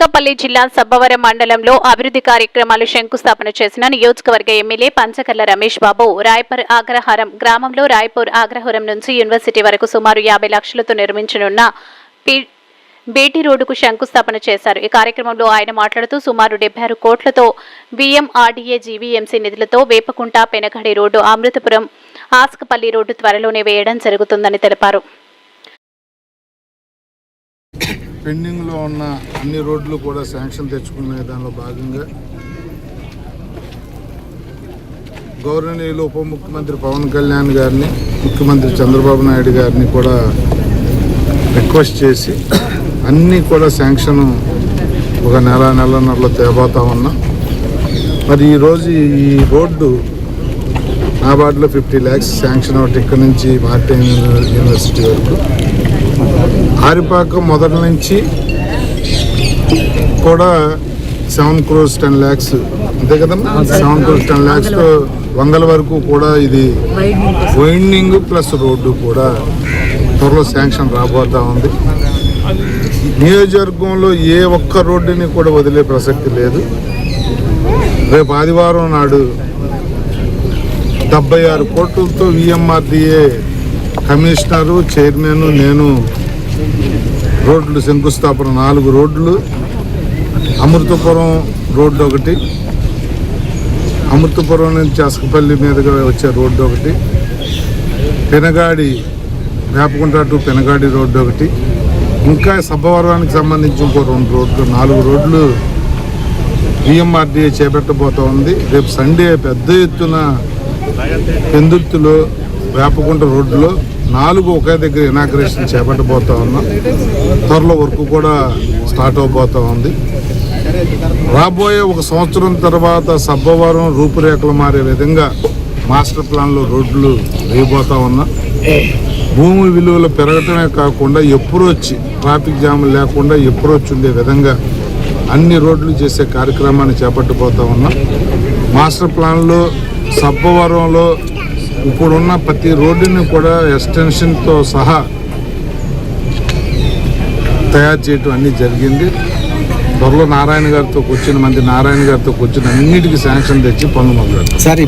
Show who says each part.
Speaker 1: అనకాపల్లి జిల్లా సబ్బవరం మండలంలో అభివృద్ధి కార్యక్రమాలు శంకుస్థాపన చేసిన నియోజకవర్గ ఎమ్మెల్యే పంచకర్ల రమేష్ బాబు రాయపూర్ ఆగ్రహారం గ్రామంలో రాయపూర్ ఆగ్రహారం నుంచి యూనివర్సిటీ వరకు సుమారు యాభై లక్షలతో నిర్మించనున్న బేటీ రోడ్డుకు శంకుస్థాపన చేశారు. ఈ కార్యక్రమంలో ఆయన మాట్లాడుతూ సుమారు డెబ్బై ఆరు కోట్లతో విఎంఆర్డీఏ జీవీఎంసీ నిధులతో వేపకుంట పెనగడి రోడ్డు అమృతపురం ఆస్కపల్లి రోడ్డు త్వరలోనే వేయడం జరుగుతుందని తెలిపారు.
Speaker 2: పెండింగ్లో ఉన్న అన్ని రోడ్లు కూడా శాంక్షన్ తెచ్చుకునే దానిలో భాగంగా గౌరవనీయులు ఉప ముఖ్యమంత్రి పవన్ కళ్యాణ్ గారిని ముఖ్యమంత్రి చంద్రబాబు నాయుడు గారిని కూడా రిక్వెస్ట్ చేసి అన్నీ కూడా శాంక్షన్ ఒక నెల నెలన్నరలో తేబోతా ఉన్నాం. మరి ఈరోజు ఈ రోడ్డు నాబార్డులో ఫిఫ్టీ ల్యాక్స్ శాంక్షన్ ఒకటి ఇక్కడ నుంచి మార్టిన్ యూనివర్సిటీ వరకు. ఆరిపాక మొదటి నుంచి కూడా సెవెన్ క్రోర్స్ టెన్ ల్యాక్స్. అంతే కదమ్మా? సెవెన్ క్రోర్స్ టెన్ ల్యాక్స్తో వందల వరకు కూడా ఇది వైండింగ్ ప్లస్ రోడ్డు కూడా త్వరలో శాంక్షన్ రాబోతా ఉంది. నియోజకవర్గంలో ఏ ఒక్క రోడ్డుని కూడా వదిలే ప్రసక్తి లేదు. రేపు ఆదివారం నాడు డెబ్బై ఆరు కోట్లతో విఎంఆర్డిఏ కమిషనరు చైర్మన్ నేను రోడ్లు శంకుస్థాపన నాలుగు రోడ్లు. అమృతపురం రోడ్డు ఒకటి. అమృతపురం నుంచి అసకపల్లి మీదుగా వచ్చే రోడ్డు ఒకటి. పెనగాడి వేపకుంట టు పెనగాడి రోడ్డు ఒకటి. ఇంకా సబ్బవరానికి సంబంధించి ఇంకో రెండు రోడ్లు నాలుగు రోడ్లు బిఎంఆర్డీఏ చేపట్టబోతా ఉంది. రేపు సండే పెద్ద ఎత్తున పెందుర్తిలో వేపకుంట రోడ్డులో నాలుగు ఒకే దగ్గర ఇనాగ్రేషన్ చేపట్టబోతా ఉన్నాం. త్వరలో వర్క్ కూడా స్టార్ట్ అవబోతా ఉంది. రాబోయే ఒక సంవత్సరం తర్వాత సబ్బవరం రూపురేఖలు మారే విధంగా మాస్టర్ ప్లాన్లో రోడ్లు వేయబోతా ఉన్నాం. భూమి విలువలు పెరగటమే కాకుండా ఎప్పుడొచ్చి ట్రాఫిక్ జామ్ లేకుండా ఎప్పుడొచ్చి ఉండే విధంగా అన్ని రోడ్లు చేసే కార్యక్రమాన్ని చేపట్టబోతా ఉన్నాం. మాస్టర్ ప్లాన్లో సబ్బవరంలో ఇప్పుడున్న ప్రతి రోడ్డుని కూడా ఎక్స్టెన్షన్తో సహా తయారు చేయటం అన్నీ జరిగింది. త్వరలో నారాయణ గారితో కూర్చుని మంది నారాయణ గారితో కూర్చుని అన్నిటికీ శాంక్షన్ తెచ్చి పనులు మొదలు
Speaker 3: సార్